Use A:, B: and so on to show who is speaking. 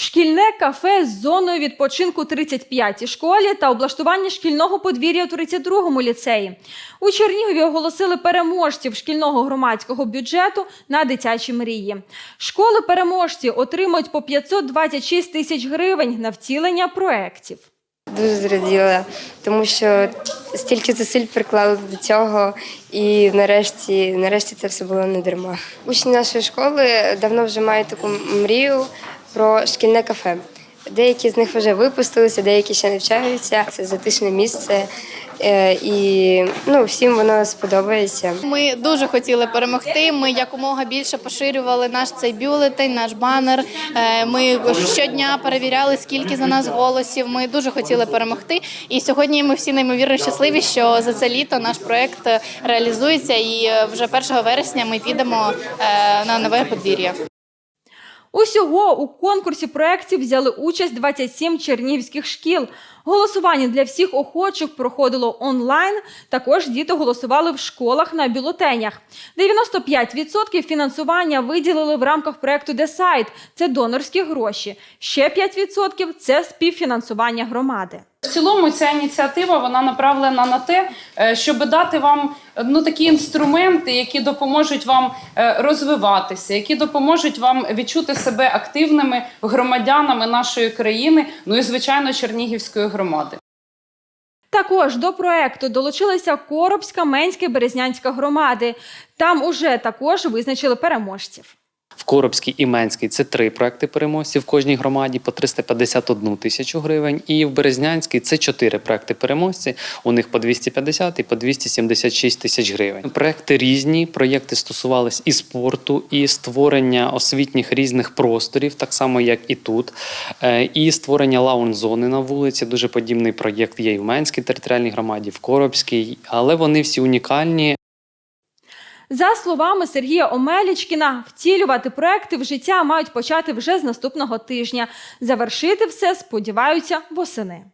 A: Шкільне кафе з зоною відпочинку 35-й школі та облаштування шкільного подвір'я у 32-му ліцеї. У Чернігові оголосили переможців шкільного громадського бюджету на дитячі мрії. Школи переможці отримують по 526 тисяч гривень на втілення проєктів.
B: Дуже зраділа, тому що стільки зусиль приклали до цього, і нарешті, нарешті це все було не дарма. Учні нашої школи давно вже мають таку мрію про шкільне кафе. Деякі з них вже випустилися, деякі ще навчаються. Це затишне місце, е, і ну, всім воно сподобається.
C: Ми дуже хотіли перемогти. Ми якомога більше поширювали наш цей бюлетень, наш банер. Е, Ми щодня перевіряли, скільки за нас голосів. Ми дуже хотіли перемогти. І сьогодні ми всі неймовірно щасливі, що за це літо наш проект реалізується. І е, вже 1 вересня ми підемо на нове подвір'я.
A: Усього у конкурсі проєктів взяли участь 27 чернігівських шкіл. Голосування для всіх охочих проходило онлайн. Також діти голосували в школах на бюлетенях. 95% фінансування виділили в рамках проєкту Десайт. Це донорські гроші. Ще 5% – це співфінансування громади.
D: В цілому ця ініціатива вона направлена на те, е, щоб дати вам ну такі інструменти, які допоможуть вам е, розвиватися, які допоможуть вам відчути себе активними громадянами нашої країни, ну і звичайно Чернігівської громади.
A: Також до проекту долучилися Коробська, Менська Березнянська громади. Там уже також визначили переможців.
E: В Коробській і Менській це три проекти переможців в кожній громаді по 351 тисячу гривень. І в Березнянській це чотири проекти переможці. У них по 250 і по 276 тисяч гривень. Проекти різні. Проєкти стосувались і спорту, і створення освітніх різних просторів, так само як і тут, Е, і створення лаун-зони на вулиці. Дуже подібний проєкт є і в Менській територіальній громаді, в Коробській, але вони всі унікальні.
A: За словами Сергія Омелічкіна, втілювати проекти в життя мають почати вже з наступного тижня. Завершити все сподіваються восени.